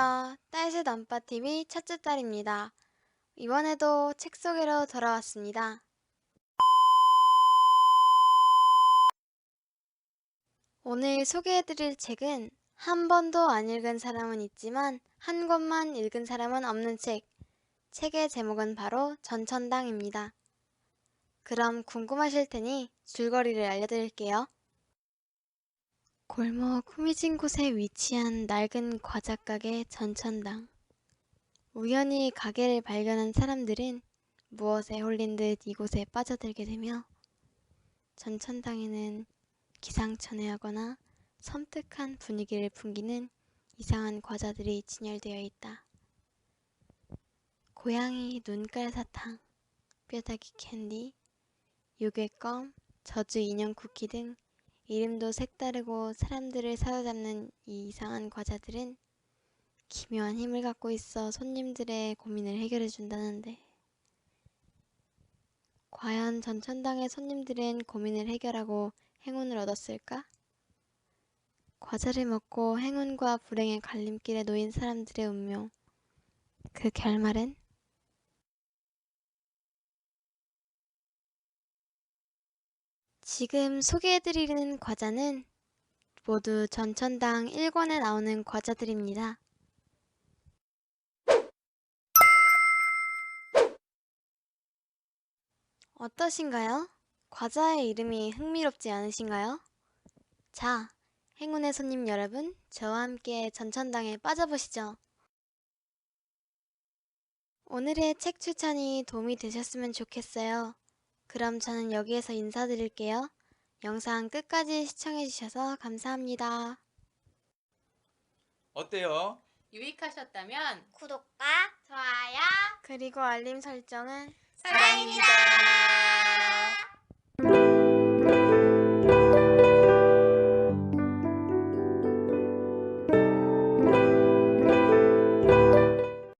안녕하세요. 딸새 남빠TV 첫째 딸입니다. 이번에도 책 소개로 돌아왔습니다. 오늘 소개해드릴 책은 한 번도 안 읽은 사람은 있지만 한 권만 읽은 사람은 없는 책. 책의 제목은 바로 전천당입니다. 그럼 궁금하실 테니 줄거리를 알려드릴게요. 골목 후미진 곳에 위치한 낡은 과자 가게 전천당. 우연히 가게를 발견한 사람들은 무엇에 홀린 듯 이곳에 빠져들게 되며 전천당에는 기상천외하거나 섬뜩한 분위기를 풍기는 이상한 과자들이 진열되어 있다. 고양이 눈깔 사탕, 뼈다귀 캔디, 요괴껌, 저주 인형 쿠키 등 이름도 색다르고 사람들을 사로잡는 이 이상한 과자들은 기묘한 힘을 갖고 있어 손님들의 고민을 해결해 준다는데 과연 전천당의 손님들은 고민을 해결하고 행운을 얻었을까? 과자를 먹고 행운과 불행의 갈림길에 놓인 사람들의 운명 그 결말은? 지금 소개해드리는 과자는 모두 전천당 1권에 나오는 과자들입니다. 어떠신가요? 과자의 이름이 흥미롭지 않으신가요? 자, 행운의 손님 여러분, 저와 함께 전천당에 빠져보시죠. 오늘의 책 추천이 도움이 되셨으면 좋겠어요. 그럼 저는 여기에서 인사드릴게요. 영상 끝까지 시청해주셔서 감사합니다. 어때요? 유익하셨다면 구독과 좋아요 그리고 알림 설정은 사랑입니다.